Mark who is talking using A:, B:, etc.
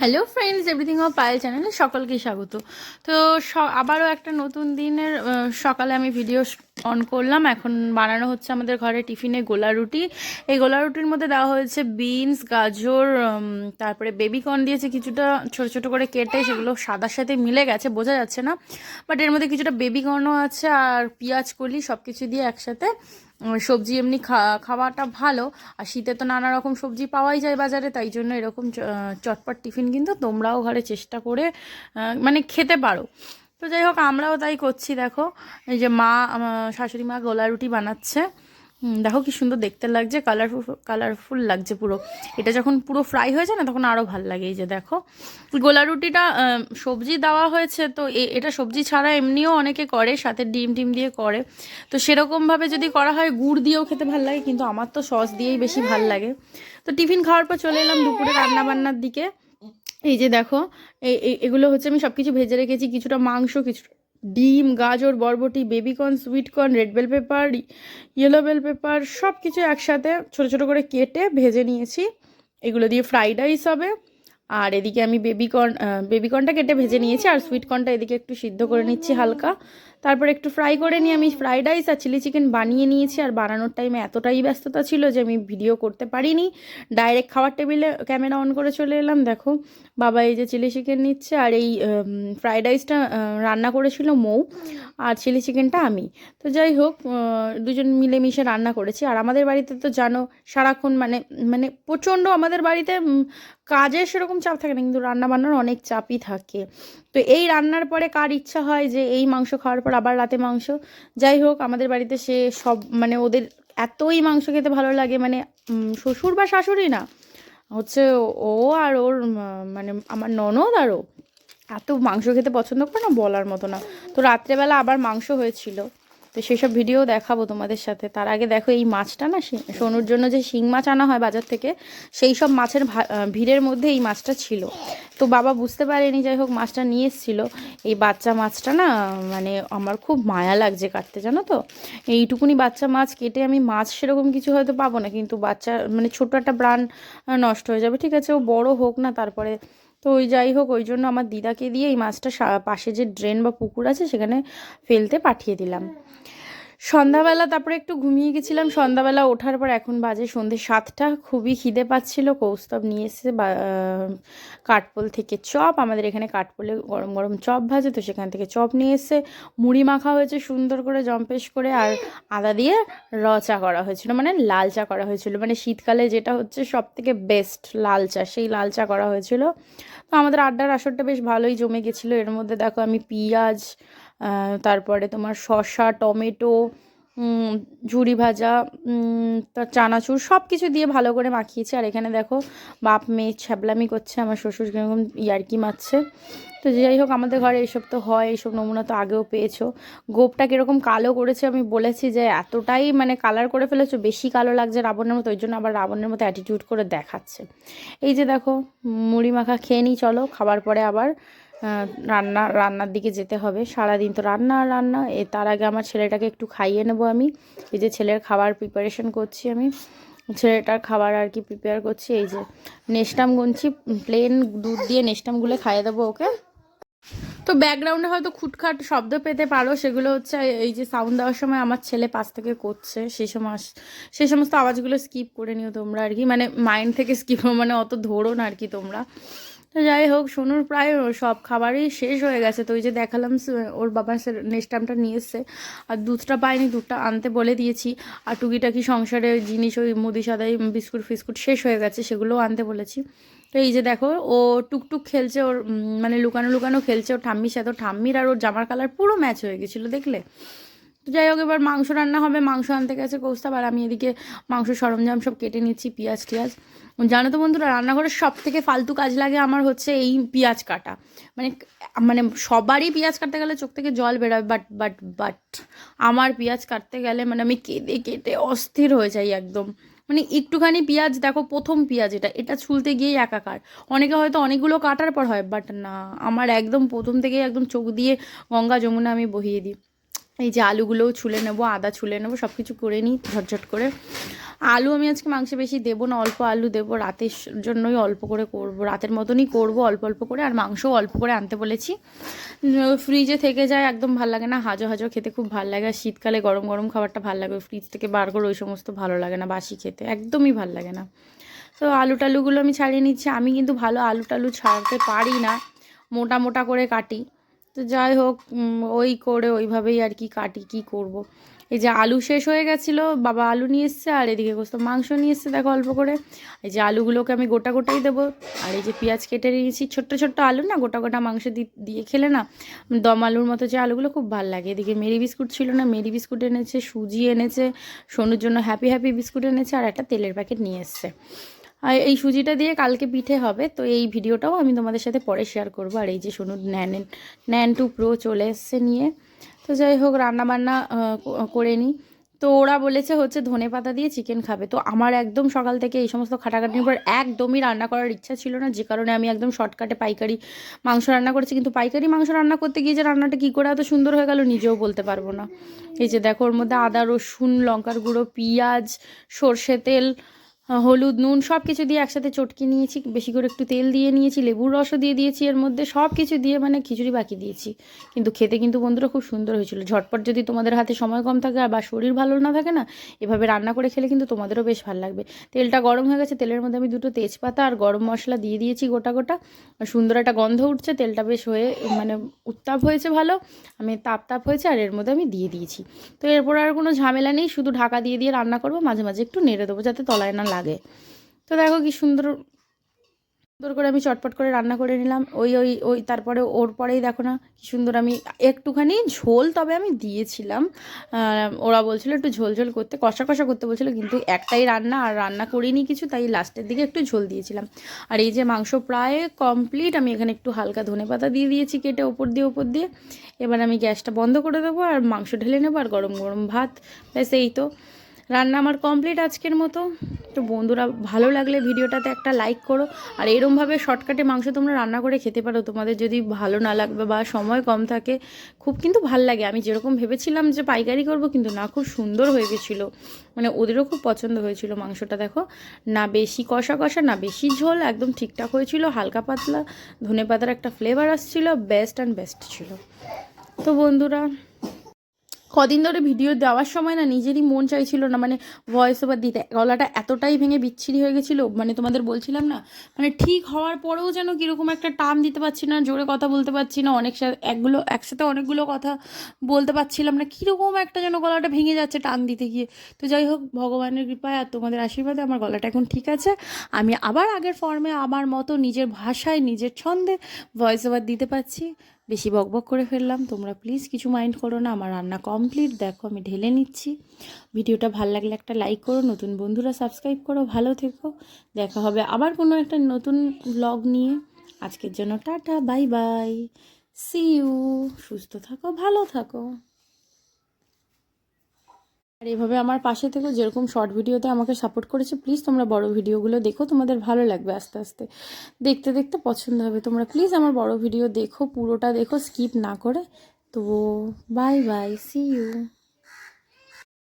A: Hello friends everything of Payel চ্যানেলে সকলকে স্বাগত। তো আবারও একটা নতুন দিনের সকালে আমি ভিডিও অন করলাম। এখন বানানো হচ্ছে আমাদের ঘরে টিফিনে গোলা রুটি। এই গোলা রুটির মধ্যে দেওয়া হয়েছে বিনস গাজর তারপরে বেবি কর্ন দিয়েছে কিছুটা ছোট ছোট করে কেটে, সেগুলো সাদার সাথে মিলে গেছে, বোঝা যাচ্ছে না। বাট এর মধ্যে কিছুটা বেবি কর্নও আছে আর পেঁয়াজ, কলি সব কিছু দিয়ে একসাথে সবজি এমনি খাওয়াটা ভালো, আর শীতে তো নানা রকম সবজি পাওয়াই যায় বাজারে, তাই জন্য এরকম চটপট টিফিন কিন্তু তোমরাও ঘরে চেষ্টা করে মানে খেতে পারো। তো যাই হোক, আমরাও তাই করছি, দেখো। এই যে মা শাশুড়ি মা গোলা রুটি বানাচ্ছে। দেখো কি সুন্দর দেখতে লাগছে কালারফুল কালারফুল লাগছে পুরো। এটা যখন পুরো ফ্রাই হয়ে যায় না, তখন আরও ভালো লাগে এই যে দেখো। গোলা রুটিটা সবজি দেওয়া হয়েছে, তো এটা সবজি ছাড়া এমনিও অনেকে করে, সাথে ডিম টিম দিয়ে করে। তো সেরকমভাবে যদি করা হয়, গুড় দিয়েও খেতে ভালো লাগে, কিন্তু আমার তো সস দিয়েই বেশি ভালো লাগে। তো টিফিন খাওয়ার পর চলে এলাম দুপুরে রান্না বান্নার দিকে। এই যে দেখো এই এগুলো হচ্ছে আমি সব কিছু ভেজে রেখেছি, কিছুটা মাংস কিছু ডিম, গাজর, বরবটি, baby corn, sweet corn, red bell pepper, yellow bell pepper সব কিছু একসাথে ছোটো ছোটো করে কেটে ভেজে নিয়েছি। এগুলো দিয়ে ফ্রাইড রাইস হবে। আর এদিকে আমি বেবিকর্ন বেবিকর্নটা কেটে ভেজে নিয়েছি। আর সুইটকর্নটা এদিকে একটু সিদ্ধ করে নিচ্ছি হালকা। তারপর একটু ফ্রাই করে নিয়ে আমি ফ্রাইড রাইস আর চিলি চিকেন বানিয়ে নিয়েছি। আর বানানোর টাইমে এতটাই ব্যস্ততা ছিল যে আমি ভিডিও করতে পারিনি। ডাইরেক্ট খাওয়ার টেবিলে ক্যামেরা অন করে চলে এলাম। দেখো, বাবা এই যে চিলি চিকেন নিচ্ছে আর এই ফ্রাইড রাইসটা রান্না করেছিল মৌ আর চিলি চিকেনটা আমি। তো যাই হোক দুজন মিলেমিশে রান্না করেছি। আর আমাদের বাড়িতে তো জানো, সারাক্ষণ মানে মানে প্রচণ্ড আমাদের বাড়িতে কাজের সেরকম চাপ থাকে না, কিন্তু রান্না বান্নার অনেক চাপই থাকে। তো এই রান্নার পরে কার ইচ্ছা হয় যে এই মাংস খাওয়ার পর আবার রাতে মাংস। যাই হোক, আমাদের বাড়িতে সে সব মানে ওদের এতই মাংস খেতে ভালো লাগে মানে শ্বশুর বা শাশুড়ি না, হচ্ছে ও আর ওর মানে আমার ননদ আর ও, এত মাংস খেতে পছন্দ করে না বলার মতো না। তো রাত্রেবেলা আবার মাংস হয়েছিল। তো সেসব ভিডিও দেখাবো তোমাদের সাথে। তার আগে দেখো এই মাছটা না সোনুর জন্য যে শিং মাছ আনা হয় বাজার থেকে সেই সব মাছের ভিড়ের মধ্যে এই মাছটা ছিল। তো বাবা বুঝতে পারেনি যাই হোক মাছটা নিয়ে এসেছিল। এই বাচ্চা মাছটা না মানে আমার খুব মায়া লাগছে কাটতে জানো তো? এইটুকুনি বাচ্চা মাছ কেটে আমি মাছ সেরকম কিছু হয়তো পাবো না কিন্তু বাচ্চা মানে ছোটো একটা আহ, নষ্ট হয়ে যাবে ঠিক আছে? ও বড় হোক না তারপরে তো ওই যাই হোক, ওই জন্য আমার দিদাকে দিয়ে এই মাছটা পাশে যে ড্রেন বা পুকুর আছে, সেখানে ফেলতে পাঠিয়ে দিলাম। সন্ধ্যাবেলা তারপরে একটু ঘুমিয়ে গেছিলাম। সন্ধ্যাবেলা ওঠার পর এখন বাজে সন্ধে সাতটা। খুবই খিদে পাচ্ছিল। কৌস্তব নিয়ে এসে কাঠপোল থেকে চপ। আমাদের এখানে কাঠপোলে গরম গরম চপ ভাজে, তো সেখান থেকে চপ নিয়ে এসে মুড়ি মাখা হয়েছে সুন্দর করে, জম্পেশ করে, আর আদা দিয়ে র চা করা হয়েছিল। মানে লাল চা করা হয়েছিল। মানে শীতকালে যেটা হচ্ছে সব থেকে বেস্ট লাল চা, সেই লাল চা করা হয়েছিল। তো আমাদের আড্ডার আসরটা বেশ ভালোই জমে গেছিল। এর মধ্যে দেখো আমি পেঁয়াজ তারপরে তোমার শসা, টমেটো ঝুরি ভাজা চানাচুর সব কিছু দিয়ে ভালো করে মাখিয়েছি। আর এখানে দেখো, বাপ মেয়ে ছ্যাবলামি করছে, আমার শ্বশুর কীরকম ইয়ার্কি মারছে। তো যাই হোক, আমাদের ঘরে এইসব তো হয়, এইসব নমুনা তো আগেও পেয়েছ। গোপটা কীরকম কালো করেছে আমি বলেছি যে, এতটাই মানে কালার করে ফেলেছো, বেশি কালো লাগছে রাবণের মতো, ওই জন্য আবার রাবণের মতো অ্যাটিটিউড করে দেখাচ্ছে। এই যে দেখো, মুড়ি মাখা খেয়ে নিই, চলো, খাবার পরে আবার রান্না, রান্নার দিকে যেতে হবে। সারাদিন তো রান্না রান্না। এ, তার আগে আমার ছেলেটাকে একটু খাইয়ে নেব আমি। এই যে ছেলের খাবার প্রিপারেশন করছি আমি। ছেলেটার খাবার আর কি প্রিপেয়ার করছি। এই যে নেস্টাম গুনছি প্লেন দুধ দিয়ে নেস্টাম গুলে খাইয়ে দেবো ওকে। তো ব্যাকগ্রাউন্ডে হয়তো খুটখাট শব্দ পেতে পারো। সেগুলো হচ্ছে এই যে সাউন্ড দেওয়ার সময় আমার ছেলে পাশ থেকে করছে। সেই সময় সেই সমস্ত আওয়াজগুলো স্কিপ করে নিও তোমরা আর কি। মানে মাইন্ড থেকে স্কিপ মানে অত ধরো না আর কি তোমরা। যাই হোক, সোনুর প্রায় সব খাবারই শেষ হয়ে গেছে। তো ওই যে দেখালাম ওর বাবা নেস্টামটা নিয়ে এসছে আর দুধটা পাইনি দুধটা আনতে বলে দিয়েছি। আর টুকিটাকি সংসারে জিনিস ওই মুদি সাদাই বিস্কুট ফিস্কুট শেষ হয়ে গেছে সেগুলোও আনতে বলেছি। তো এই যে দেখো, ও টুকটুক খেলছে ওর মানে লুকানো লুকানো খেলছে। ওর ঠাম্মির সাথে ঠাম্মির আর ওর জামার কালার পুরো ম্যাচ হয়ে গেছিল, দেখলে? তো যাই হোক, এবার মাংস রান্না হবে। মাংস আনতে গেছে কৌস্তাব, আর আমি এদিকে মাংস সরঞ্জাম সব কেটে নিচ্ছি, পেঁয়াজ টিয়াজ। জানো তো বন্ধুরা রান্নাঘরের সব থেকে ফালতু কাজ লাগে আমার হচ্ছে এই পেঁয়াজ কাটা। মানে মানে সবারই পেঁয়াজ কাটতে গেলে চোখ থেকে জল বেরোয় বাট বাট বাট আমার পেঁয়াজ কাটতে গেলে মানে আমি কেঁদে কেটে অস্থির হয়ে যাই একদম। মানে একটুখানি পেঁয়াজ, দেখো প্রথম পেঁয়াজ এটা এটা ছুলতে গিয়েই একাকার। অনেকে হয়তো অনেকগুলো কাটার পর হয় বাট না, আমার একদম প্রথম থেকেই একদম চোখ দিয়ে গঙ্গা যমুনা আমি বহিয়ে দিই। এই যে আলুগুলোও ছুলে নেব, আদা ছুলে নেব সব কিছু করে নিই ঝটঝট করে। আলু আমি আজকে মাংসে বেশি দেবো না, অল্প আলু দেবো, রাতের জন্যই অল্প করে করব, রাতের মতনই করব, অল্প অল্প করে, আর মাংসও অল্প করে আনতে বলেছি। ফ্রিজে থেকে যায় একদম ভালো লাগে না, হাজো হাজো খেতে খুব ভালো লাগে, আর শীতকালে গরম গরম খাবারটা ভালো লাগে ফ্রিজ থেকে বার করে ওই সমস্ত ভালো লাগে না, বাসি খেতে, একদমই ভালো লাগে না। তো আলু টালুগুলো আমি ছাড়িয়ে নিচ্ছি, আমি কিন্তু ভালো আলু টালু ছাড়তে পারি না, মোটা মোটা করে কাটি। তো যাই হোক ওই করে ওইভাবেই আর কি কাটি, কি করব। এই যে আলু শেষ হয়ে গেছিল, বাবা আলু নিয়ে এসছে, আর এদিকে গোস্ত মাংস নিয়ে এসছে, দেখো অল্প করে। এই যে আলুগুলোকে আমি গোটা গোটাই দেবো। আর এই যে পেঁয়াজ কেটে নিয়েছি, ছোট্ট ছোট্ট আলু না, গোটা গোটা মাংস দিয়ে খেলে না, দম আলুর মতো যে আলুগুলো খুব ভালো লাগে। এদিকে মেরি বিস্কুট ছিল না, মেরি বিস্কুট এনেছে, সুজি এনেছে, সোনুর জন্য হ্যাপি হ্যাপি বিস্কুট এনেছে, আর একটা তেলের প্যাকেট নিয়ে এসছে। এই সুজিটা দিয়ে কালকে পিঠে হবে, তো এই ভিডিওটাও আমি তোমাদের সাথে পরে শেয়ার করব। আর এই যে সোনু ন্যান ন্যান টু প্রো চলে এসছে নিয়ে। তো যাই হোক, রান্নাবান্না করে নিই। তো ওরা বলেছে হচ্ছে ধনে পাতা দিয়ে চিকেন খাবে। তো আমার একদম সকাল থেকে এই সমস্ত খাটাখাটির পর একদমই রান্না করার ইচ্ছা ছিল না, যে কারণে আমি একদম শর্টকাটে পাইকারি মাংস রান্না করেছি। কিন্তু পাইকারি মাংস রান্না করতে গিয়ে যে রান্নাটা কী করে এত সুন্দর হয়ে গেল নিজেও বলতে পারব না। এই যে দেখো, ওর মধ্যে আদা, রসুন, লঙ্কার গুঁড়ো, পেঁয়াজ, সর্ষে তেল হলুদ, নুন সব কিছু দিয়ে একসাথে চটকে নিয়েছি, বেশি করে একটু তেল দিয়ে নিয়েছি, লেবুর রসও দিয়ে দিয়েছি, এর মধ্যে সব কিছু দিয়ে মানে খিচুড়ি বাকি দিয়েছি। কিন্তু খেতে কিন্তু বন্ধুরা খুব সুন্দর হয়েছিল। ঝটপট যদি তোমাদের হাতে সময় কম থাকে আর বা শরীর ভালো না থাকে না, এভাবে রান্না করে খেলে কিন্তু তোমাদেরও বেশ ভালো লাগবে। তেলটা গরম হয়ে গেছে, তেলের মধ্যে আমি দুটো তেজপাতা আর গরম মশলা দিয়ে দিয়েছি গোটা গোটা। সুন্দর একটা গন্ধ উঠছে, তেলটা বেশ হয়ে মানে উত্তাপ হয়েছে ভালো, আমি তাপ তাপ হয়েছে আর এর মধ্যে আমি দিয়ে দিয়েছি। তো এরপর আর কোনো ঝামেলা নেই, শুধু ঢাকা দিয়ে দিয়ে রান্না করব, মাঝে মাঝে একটু নেড়ে দেবো যাতে তলায় না লাগে। তো দেখো কি সুন্দর সুন্দর করে আমি চটপট করে রান্না করে নিলাম। ওই ওই ওই, তারপরে ওর পরেই দেখো না কি সুন্দর আমি একটুখানি ঝোল তবে আমি দিয়েছিলাম। ওরা বলছিল একটু ঝোল ঝোল করতে, কষা কষা করতে বলছিল, কিন্তু একটাই রান্না আর রান্না করিনি কিছু, তাই লাস্টের দিকে একটু ঝোল দিয়েছিলাম। আর এই যে মাংস প্রায় কমপ্লিট আমি এখানে একটু হালকা ধনে পাতা দিয়ে দিয়েছি কেটে ওপর দিয়ে ওপর দিয়ে। এবার আমি গ্যাসটা বন্ধ করে দেবো আর মাংস ঢেলে নেব আর গরম গরম ভাত, ব্যাস এই তো। রান্না আমার কমপ্লিট আজকের মতো। তো বন্ধুরা, ভালো লাগলে ভিডিওটাতে একটা লাইক করো। আর এরমভাবে শর্টকাটে মাংস তোমরা রান্না করে খেতে পারো। তোমাদের যদি ভালো না লাগবে বা সময় কম থাকে, খুব কিন্তু ভালো লাগে। আমি যেরকম ভেবেছিলাম যে পাইকারি করব, কিন্তু না, খুব সুন্দর হয়ে গেছিল। মানে ওদেরও খুব পছন্দ হয়েছিল মাংসটা, দেখো। না বেশি কষা কষা, না বেশি ঝোল, একদম ঠিকঠাক হয়েছিল। হালকা পাতলা ধনে পাতার একটা ফ্লেভার আসছিল বেস্ট অ্যান্ড বেস্ট ছিল। তো বন্ধুরা কদিন ধরে ভিডিও দেওয়ার সময় না নিজেরই মন চাইছিল না মানে ভয়েস ওভার দিতে। গলাটা এতটাই ভেঙে বিচ্ছিরি হয়ে গেছিল মানে তোমাদের বলছিলাম না মানে ঠিক হওয়ার পরেও যেন কীরকম একটা টান দিতে পারছি না, জোরে কথা বলতে পারছি না, অনেক একগুলো, একসাথে অনেকগুলো কথা বলতে পারছিলাম না, কীরকম একটা যেন গলাটা ভেঙে যাচ্ছে টান দিতে গিয়ে। তো যাই হোক, ভগবানের কৃপায় আর তোমাদের আশীর্বাদে আমার গলাটা এখন ঠিক আছে। আমি আবার আগের ফর্মে আমার মতো নিজের ভাষায়, নিজের ছন্দে ভয়েস ওভার দিতে পারছি। বেশি বকবক করে ফেললাম। তোমরা প্লিজ কিছু মাইন্ড করো না, আমার রান্না কমপ্লিট দেখো, আমি ঢেলে নিচ্ছি। ভিডিওটা ভালো লাগলে একটা লাইক করো, নতুন বন্ধুরা সাবস্ক্রাইব করো, ভালো থেকো। দেখা হবে আবার কোনো একটা নতুন ব্লগ নিয়ে। আজকের জন্য tata bye bye see you সুস্থ থাকো, ভালো থাকো। আর এভাবে আমার পাশে থেকেও যেরকম শর্ট ভিডিওতে আমাকে সাপোর্ট করেছে প্লিজ তোমরা বড় ভিডিওগুলো দেখো, তোমাদের ভালো লাগবে আস্তে আস্তে। দেখতে দেখতে পছন্দ হবে। তোমরা প্লিজ আমার বড় ভিডিও দেখো, পুরোটা দেখো স্কিপ না করে। তো বাই বাই সি ইউ